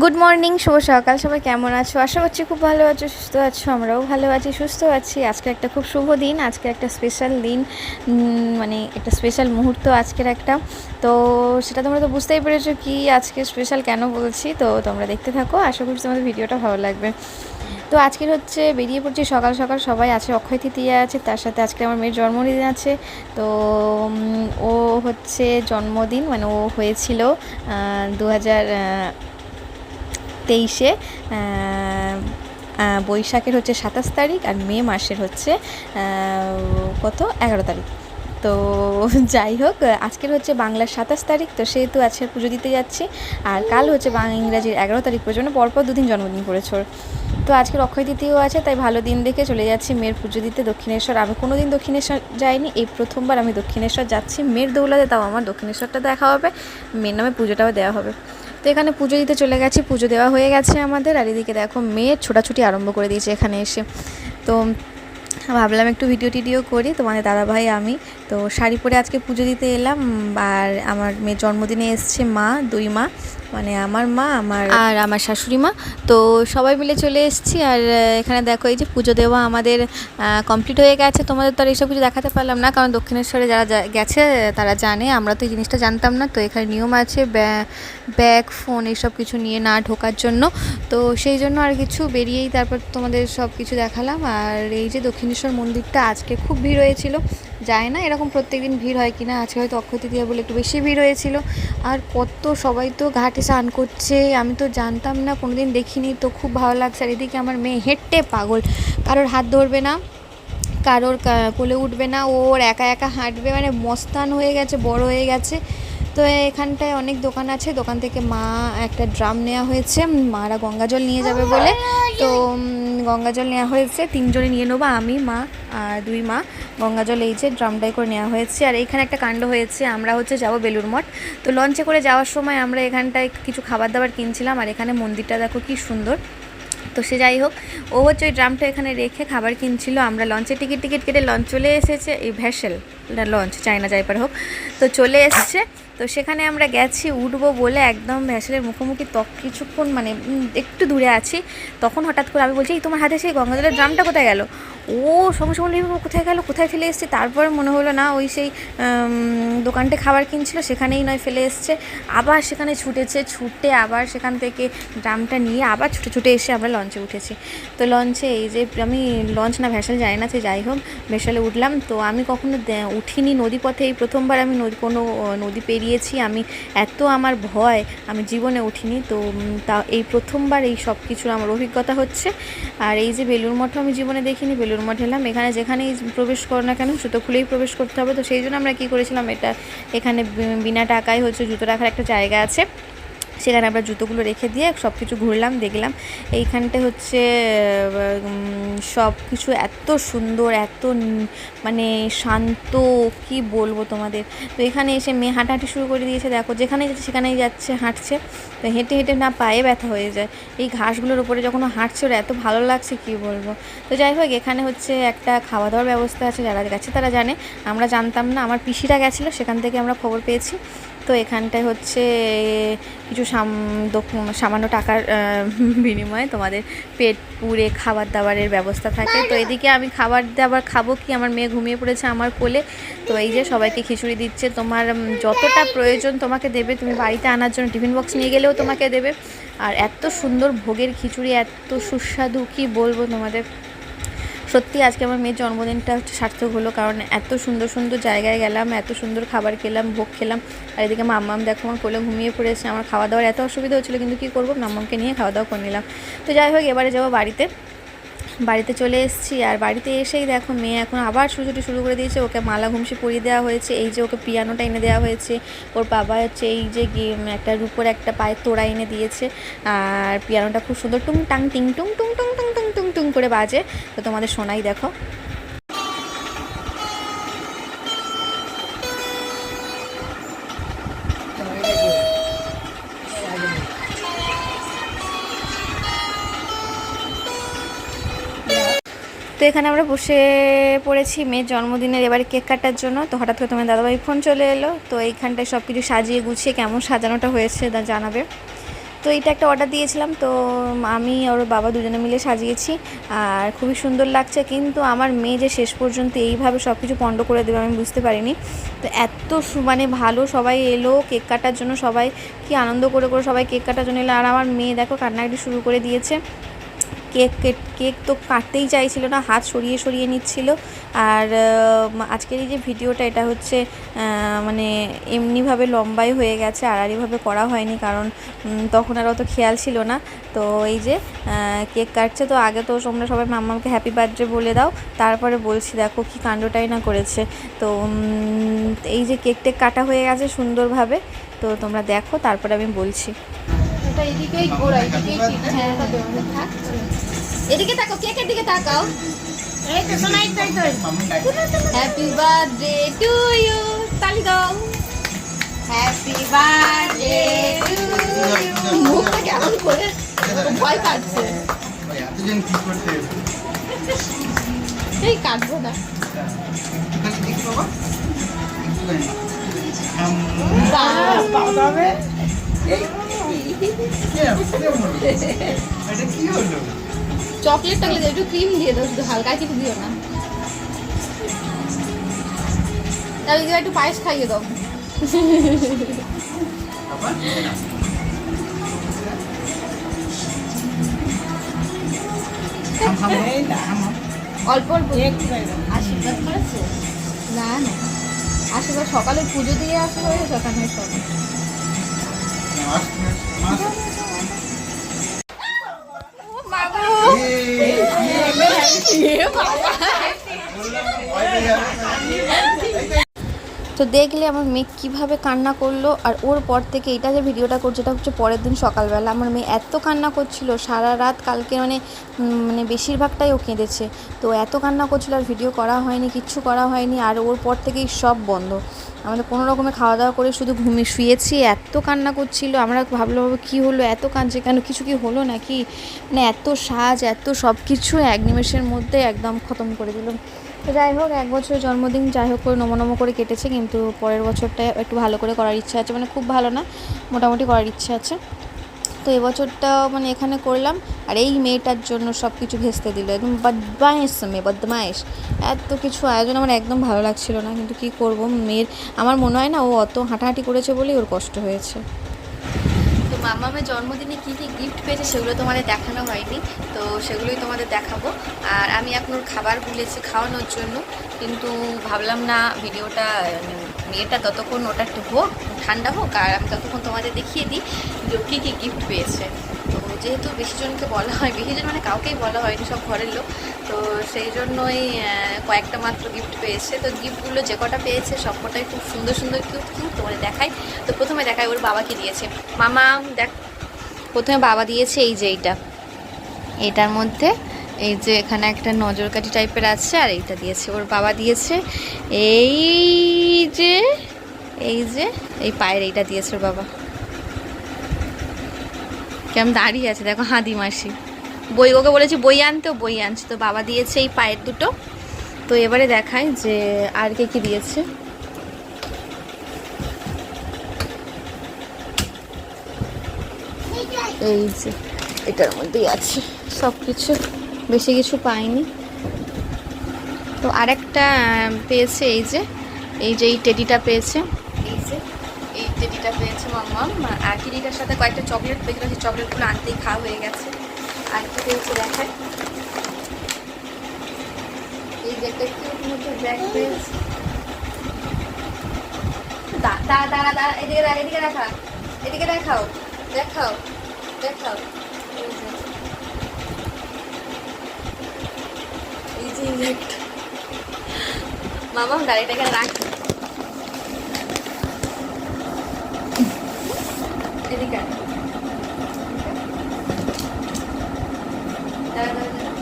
Good morning শুভ সকাল। সবাই কেমন আছো? আশা করছি খুব ভালো আছো, সুস্থ আছো, আমরাও ভালো আছি, সুস্থ আছি। আজকে একটা খুব শুভ দিন, আজকে একটা স্পেশাল দিন মানে একটা স্পেশাল মুহূর্ত আজকের একটা। তো সেটা তোমরা তো বুঝতেই পেরেছ কি আজকে স্পেশাল কেন বলছি, তো তোমরা দেখতে থাকো। আশা করছি তোমাদের ভিডিওটা ভালো লাগবে। তো আজকের হচ্ছে বেরিয়ে পড়ছি সকাল সকাল, সবাই আছে, অক্ষয় তৃতীয়া আছে, তার সাথে আজকে আমার মেয়ের জন্মদিন আছে। তো ও হচ্ছে জন্মদিন মানে ও হয়েছিল দু হাজার তেইশে বৈশাখের হচ্ছে সাতাশ তারিখ আর মে মাসের হচ্ছে কত? এগারো তারিখ। তো যাই হোক, আজকের হচ্ছে বাংলার সাতাশ তারিখ, তো সেহেতু আজকে পুজো দিতে যাচ্ছি। আর কাল হচ্ছে ইংরাজির এগারো তারিখ পর্যন্ত পরপর দুদিন জন্মদিন করেছে। তো আজকের অক্ষয় তৃতীয় আছে, তাই ভালো দিন দেখে চলে যাচ্ছি মেয়ের পুজো দিতে দক্ষিণেশ্বর। আমি কোনো দিন দক্ষিণেশ্বর যাইনি, এই প্রথমবার আমি দক্ষিণেশ্বর যাচ্ছি। মেয়ের দৌলাতে তাও আমার দক্ষিণেশ্বরটা দেখা হবে, মেয়ের নামে পুজোটাও দেওয়া হবে। তো এখানে পুজো দিতে চলে গেছি, পুজো দেওয়া হয়ে গেছে আমাদের। আর এদিকে দেখো মেয়ের ছোটাছুটি আরম্ভ করে দিয়েছে এখানে এসে। তো ভাবলাম একটু ভিডিও টিডিও করি, তোমাদের দাদাভাই, আমি। তো শাড়ি পরে আজকে পুজো দিতে এলাম, আর আমার মেয়ের জন্মদিনে এসছে মা, দুই মা। মানে আমার মা, আমার আর আমার শাশুড়ি মা। তো সবাই মিলে চলে এসেছি আর এখানে দেখো এই যে পুজো দেওয়া আমাদের কমপ্লিট হয়ে গেছে। তোমাদের তো আর এইসব কিছু দেখাতে পারলাম না, কারণ দক্ষিণেশ্বরে যারা গেছে, তারা জানে। আমরা তো এই জিনিসটা জানতাম না। তো এখানে নিয়ম আছে, ব্যা- ব্যাগ, ফোন এইসব কিছু নিয়ে না ঢোকার জন্য। তো সেই জন্য আর কিছু বেরিয়েই তারপর তোমাদের সব কিছু দেখালাম। আর এই যে দক্ষিণেশ্বর মন্দিরটা, আজকে খুব ভিড় হয়েছিল। যায় না, এরকম প্রত্যেকদিন ভিড় হয় কিনা, আজকে হয়তো অক্ষয় তৃতীয়া বলে একটু বেশি ভিড় হয়েছিল। আর কত সবাই তো ঘাটে স্নান করছে, আমি তো জানতাম না, কোনোদিন দেখিনি, তো খুব ভালো লাগছে। আর এদিকে আমার মেয়ে হেঁটে পাগল, কারোর হাত ধরবে না, কারোর কোলে উঠবে না ওর একা একা হাঁটবে মানে মস্তান হয়ে গেছে, বড় হয়ে গেছে। তো এখানটায় অনেক দোকান আছে। দোকান থেকে মা একটা ড্রাম নেওয়া হয়েছে। মারা গঙ্গা জল নিয়ে যাবে বলে। তো গঙ্গা জল নেওয়া হয়েছে। তিনজনে নিয়ে নেব, আমি, মা আর দুই মা। গঙ্গা জল এই যে ড্রামটাই করে নেওয়া হয়েছে। আর এখানে একটা কাণ্ড হয়েছে। আমরা হচ্ছে যাব বেলুর মঠ। তো লঞ্চে করে যাওয়ার সময় আমরা এখানটায় কিছু খাবার দাবার কিনছিলাম। আর এখানে মন্দিরটা দেখো কি সুন্দর। তো সে যাই হোক, ও হচ্ছে ওই ড্রামটা এখানে রেখে খাবার কিনছিল। আমরা লঞ্চে টিকিট টিকিট কেটে লঞ্চ চলে এসেছে। এই ভ্যাসেল লঞ্চ চায়না যাইপার হোক। তো চলে এসছে। তো সেখানে আমরা গেছি উঠবো বলে একদম ভ্যাসেলের মুখোমুখি তক কিছুক্ষণ মানে একটু দূরে আছি। তখন হঠাৎ করে আমি বলছি "এই, তোমার হাতে সেই গঙ্গাজলের ড্রামটা কোথায় গেল? ও সঙ্গে সঙ্গে কোথায় গেল? কোথায় ফেলে এসছে? তারপরে মনে হলো না ওই সেই দোকানটে খাবার কিনছিল সেখানেই নয় ফেলে এসছে। আবার সেখানে ছুটেছে ছুটে আবার সেখান থেকে ড্রামটা নিয়ে আবার ছুটে ছুটে এসে আমরা লঞ্চে উঠেছি। তো লঞ্চে এই যে আমি লঞ্চ না ভ্যাসেল যাই না সে যাই হোক ভ্যাসেলে উঠলাম। তো আমি কখনো উঠিনি নদীপথে। এই প্রথমবার আমি নদী, কোনো নদী পেরিয়েছি। আমি এত আমার ভয়, আমি জীবনে উঠিনি। তো তা, এই প্রথমবার এই সব কিছুর আমার অভিজ্ঞতা হচ্ছে। আর এই যে বেলুর মঠও আমি জীবনে দেখিনি বেলুর মঠ এলাম। এখানে যেখানেই প্রবেশ করো না কেন, জুতো খুলেই প্রবেশ করতে হবে। তো সেই জন্য আমরা কী করেছিলাম, এটা এখানে বিনা টাকায় হচ্ছে জুতো রাখার একটা জায়গা আছে। সেখানে আমরা জুতোগুলো রেখে দিয়ে সব কিছু ঘুরলাম, দেখলাম। এইখানটা হচ্ছে সব কিছু এত সুন্দর, এত মানে শান্ত, কি বলব তোমাদের? তো এখানে এসে মেয়ে হাঁটাহাঁটি শুরু করে দিয়েছে, দেখো, যেখানেই যাচ্ছে সেখানেই যাচ্ছে, হাঁটছে। তো হেঁটে হেঁটে না পায়ে ব্যথা হয়ে যায়। এই ঘাসগুলোর উপরে যখন হাঁটছে, ওরা এত ভালো লাগছে, কি বলব? তো যাই হোক, এখানে হচ্ছে একটা খাওয়া দাওয়ার ব্যবস্থা আছে, যারা গেছে তারা জানে। আমরা জানতাম না, আমার পিসিরা গেছিল, সেখান থেকে আমরা খবর পেয়েছি। তো এখানটায় হচ্ছে কিছু সামান্য টাকার বিনিময়ে তোমাদের পেট পুড়ে খাবার দাবারের ব্যবস্থা থাকে। তো এদিকে আমি খাবার দাবার খাব কি? আমার মেয়ে ঘুমিয়ে পড়েছে আমার কোলে। তো এই যে সবাইকে খিচুড়ি দিচ্ছে। তোমার যতটা প্রয়োজন তোমাকে দেবে, তুমি বাড়িতে আনার জন্য টিফিন বক্স নিয়ে গেলেও তোমাকে দেবে। আর এত সুন্দর ভোগের খিচুড়ি, এত সুস্বাদু, কি বলব তোমাদের? সত্যি আজকে আমার মেয়ের জন্মদিনটা হচ্ছে সার্থক হলো, কারণ এত সুন্দর সুন্দর জায়গায় গেলাম, এত সুন্দর খাবার খেলাম, ভোগ খেলাম, আর এদিকে মাম্মাম দেখো আমার কোলে ঘুমিয়ে পড়েছে, আমার খাওয়া দাওয়ার এত অসুবিধা হচ্ছিল, কিন্তু কী করব? মাম্মামকে নিয়ে খাওয়া দাওয়া করে নিলাম। তো যাই হোক, এবারে যাব বাড়িতে। বাড়িতে চলে এসেছি, আর বাড়িতে এসেই দেখো মেয়ে এখন আবার ছুটোছুটি শুরু করে দিয়েছে, ওকে মালা ঘুমসি পরিয়ে দেওয়া হয়েছে, এই যে ওকে পিয়ানোটা এনে দেওয়া হয়েছে, ওর বাবা হচ্ছে এই যে একটা রূপোর একটা পায়ে তোড়া এনে দিয়েছে, আর পিয়ানোটা খুব সুন্দর, টুং টাং, টিং, টুং টুং টুং টুং টুং করে বাজে। তো তোমাদের শোনাই দেখো। তো এখানে আমরা বসে পড়েছি মেয়ের জন্মদিনের এবারে কেক কাটার জন্য। তো হঠাৎ করে তোমার দাদাভাই ফোন চলে এলো। তো এইখানটায় সব কিছু সাজিয়ে গুছিয়ে কেমন সাজানোটা হয়েছে জানাবে। তো এটা একটা অর্ডার দিয়েছিলাম, তো আমি ওর বাবা দুজনে মিলে সাজিয়েছি। আর খুবই সুন্দর লাগছে, কিন্তু আমার মেয়ে যে শেষ পর্যন্ত এইভাবে সব কিছু পণ্ড করে দেবে আমি বুঝতে পারিনি। তো এত মানে ভালো সবাই এলো, কেক কাটার জন্য সবাই কি আনন্দ করে করে সবাই কেক কাটার জন্য এলো। আর আমার মেয়ে দেখো কান্নাকাটি শুরু করে দিয়েছে। কেক কেক তো কাটতেই চাইছিল না, হাত সরিয়ে সরিয়ে নিচ্ছিল। আর আজকের এই যে ভিডিওটা, এটা হচ্ছে মানে এমনিভাবে লম্বাই হয়ে গেছে, আড়াআড়িভাবে করা হয়নি কারণ তখন আর অত খেয়াল ছিল না। তো এই যে কেক কাটছে, তো আগে তো তোমরা সবাই মাম্মাকে হ্যাপি বার্থডে বলে দাও, তারপরে বলছি, দেখো কি কাণ্ডটাই না করেছে। তো এই যে কেক টেক কাটা হয়ে গেছে সুন্দরভাবে, তো তোমরা দেখো, তারপরে আমি বলছি। এদিকেই ঘোরা এদিকেই ঠিক। হ্যাঁ থাক। এদিকে তাকাও কেকের দিকে তাকাও? এই তো শোনাই হ্যাপি বার্থডে টু ইউ তালি দাও। হ্যাপি বার্থডে টু মুখটা কেমন করে? ভয় পাচ্ছে। এই কাটবো না। বাবা। তবে এই, চকলেট টকলেট একটু ক্রিম দিয়ে দাও হালকা কিছু দিও না তাহলে একটু পায়েস খাইয়ে দাও। অল্প অল্প। আশীর্বাদ না না সকালে পুজো দিয়ে আসা হয়ে সকালে সব তো দেখলে আমার মেয়ে কীভাবে কান্না করল আর ওর পর থেকে এটা যে ভিডিওটা করছে, এটা হচ্ছে পরের দিন সকালবেলা। আমার মেয়ে এত কান্না করছিল, সারা রাত কালকে মানে মানে বেশিরভাগটাই ও কেঁদেছে। তো এত কান্না করছিল আর ভিডিও করা হয়নি, কিচ্ছু করা হয়নি, আর ওর পর থেকেই সব বন্ধ। আমাদের কোনো রকমে খাওয়া দাওয়া করে শুধু ঘুমিয়ে শুয়েছি, এত কান্না করছিল। আমরা ভাবলো কী হলো? এত কাঁদছে কেন? কিছু কি হলো নাকি? মানে এত সাজ, এত সব কিছু এক নিমেষের মধ্যে একদম খতম করে দিল যাই হোক, এক বছর জন্মদিন, যাই হোক করে নমো নমো করে কেটেছে, কিন্তু পরের বছরটা একটু ভালো করে করার ইচ্ছা আছে। মানে খুব ভালো না, মোটামুটি করার ইচ্ছা আছে। তো এবছরটা মানে এখানে করলাম, আর এই মেয়েটার জন্য সব কিছু ভেস্তে দিল, একদম বদমাইশ মেয়ে বদমাইশ এত কিছু আয়োজন আমার একদম ভালো লাগছিল না, কিন্তু কি করব? মেয়ের, আমার মনে হয় না ও অত হাঁটাহাঁটি করেছে বলেই ওর কষ্ট হয়েছে। তো মামামের জন্মদিনে কী কী গিফট পেয়েছে সেগুলো তোমাদের দেখানো হয়নি, তো সেগুলোই তোমাদের দেখাবো। আর আমি এখন ওর খাবার ভুলেছি খাওয়ানোর জন্য, কিন্তু ভাবলাম না ভিডিওটা, মেয়েটা ততক্ষণ ওটা একটু হোক, ঠান্ডা হোক, আর আমি ততক্ষণ তোমাদের দেখিয়ে দিই। কী কী গিফট পেয়েছে? তো যেহেতু বেশি জনকে বলা হয় বেশি জন মানে কাউকেই বলা হয়নি, সব ঘরের লোক। তো সেই জন্যই কয়েকটা মাত্র গিফট পেয়েছে। তো গিফটগুলো যে কটা পেয়েছে, সব কটাই খুব সুন্দর সুন্দর কিউট কিউট তোমাদের দেখাই। তো প্রথমে দেখাই, ওর বাবাকে দিয়েছে। মামা, দেখ, প্রথমে বাবা দিয়েছে এই যে এইটা। এটার মধ্যে এই যে এখানে একটা নজরকাঠি টাইপের আছে, আর এইটা দিয়েছে। ওর বাবা দিয়েছে এই যে এই যে, এই পায়ের এইটা দিয়েছে ওর বাবা। কেমন দাঁড়িয়ে আছে? দেখো হাদি মাসি। বই ওকে বলেছি, বই আনতে বই আনছে। তো বাবা দিয়েছে এই পায়ের দুটো। তো এবারে দেখাই যে আর কে কি দিয়েছে। এই যে, এটার মধ্যেই আছে সব কিছু বেশি কিছু পাইনি। তো আরেকটা পেয়েছে এই যে এই যে এই টেডিটা পেয়েছে। এই পেয়েছে মাম্মা আর টেডিটার সাথে কয়েকটা চকলেট পেয়েছিল সেই চকলেটগুলো আনতেই খাওয়া হয়ে গেছে। আর কি পেয়েছে দেখায় এই যে একটা কিউট মতো ব্যাগ পেয়েছে। দাঁড়া দাঁড়া দাঁড়া এদিকে দেখা এদিকে দেখা এদিকে দেখাও। দেখাও। দেখাও। এই যে। মামা গাড়িটা এখানে রাখ এদিকে আয়। দাঁড়া, দাঁড়া, দাঁড়া।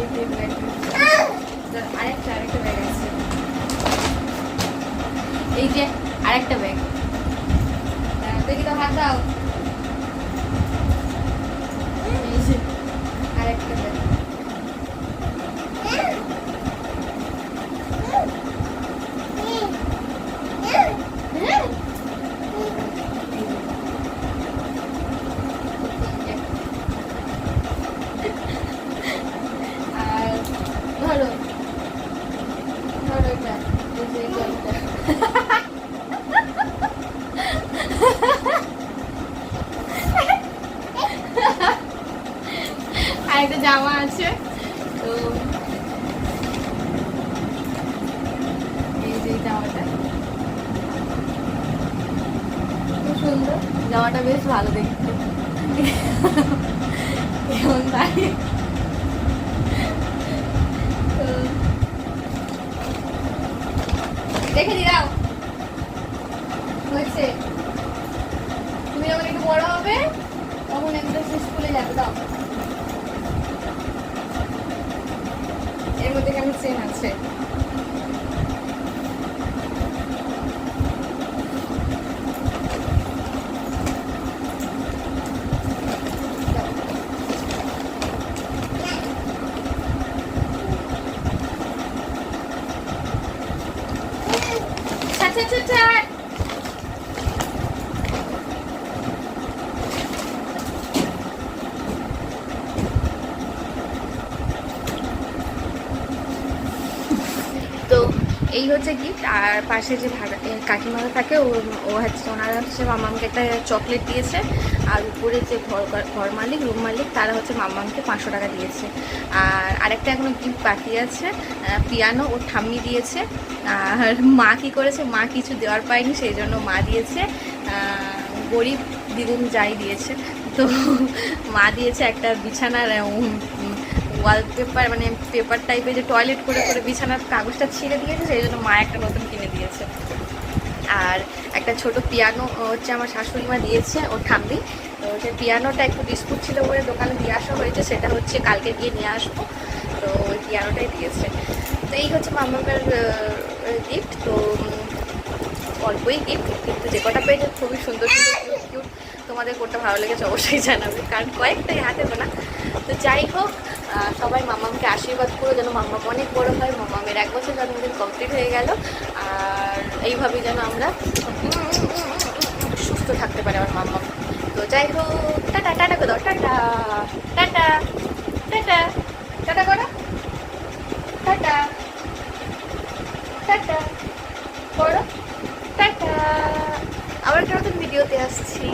এই যে ব্যাগ। দাঁড়া, আরেকটা আরেকটা ব্যাগ আছে এই যে আরেকটা ব্যাগ দেখি তো হাত দাও এই যে আরেকটা ব্যাগ আবার ওইটা এই যে এই জামাটা। আর একটা জামা আছে তো এই যে এই জামাটা খুব সুন্দর জামাটা বেশ ভালো দেখতে। কেমন দাঁড়িয়ে তো দেখে দি দাও হয়েছে। তুমি যখন একটু বড় হবে, তখন একদম স্কুলে যাবে দাও এর মধ্যে কেমন চেন আছে? তো এই হচ্ছে গিফট, আর পাশে যে কাকিমারা থাকে, ও ও হচ্ছে ওনারা হচ্ছে মামামকে একটা চকলেট দিয়েছে। আর উপরে যে ঘর ঘর মালিক রুম মালিক, তারা হচ্ছে মামামকে পাঁচশো টাকা দিয়েছে। আর আরেকটা এখনও গিফট বাকি আছে পিয়ানো ও ঠাম্মি দিয়েছে। আর মা কি করেছে? মা কিছু দেওয়ার পায়নি, সেই জন্য মা দিয়েছে। গরিব দ্বিগুণ যাই দিয়েছে। তো মা দিয়েছে একটা বিছানার ওয়ালপেপার মানে পেপার টাইপের যে টয়লেট করে করে বিছানার কাগজটা ছিঁড়ে দিয়েছে, সেই জন্য মা একটা নতুন কিনে দিয়েছে। আর একটা ছোট পিয়ানো হচ্ছে আমার শাশুড়ি মা দিয়েছে, ওর ঠাম্মি। তো যে পিয়ানোটা একটু বিস্কুট ছিল বলে দোকানে দিয়ে আসা হয়েছে, সেটা হচ্ছে কালকে গিয়ে নিয়ে আসব। তো ওই পিয়ানোটাই দিয়েছে। তো এই হচ্ছে মামামের গিফট তো অল্পই গিফট কিন্তু যে কটা পেয়েছে খুবই সুন্দর সুন্দর কিউট কিউট তোমাদের করতে ভালো লেগেছে অবশ্যই জানাবে, কারণ কয়েকটাই হাতে গোনা। তো যাই হোক সবাই মামামকে আশীর্বাদ করো যেন মামাম অনেক বড় হয়, মামামের এক বছর জন্মদিন কমপ্লিট হয়ে গেল। আর এইভাবেই যেন আমরা সুস্থ থাকতে পারি আমার মামাম। তো যাই হোক, টাটা টাটা করে দাও, টাটা টাটা টাটা টাটা করো, টাটা টাটা করো, টাটা। আবার একটা নতুন ভিডিওতে আসছি।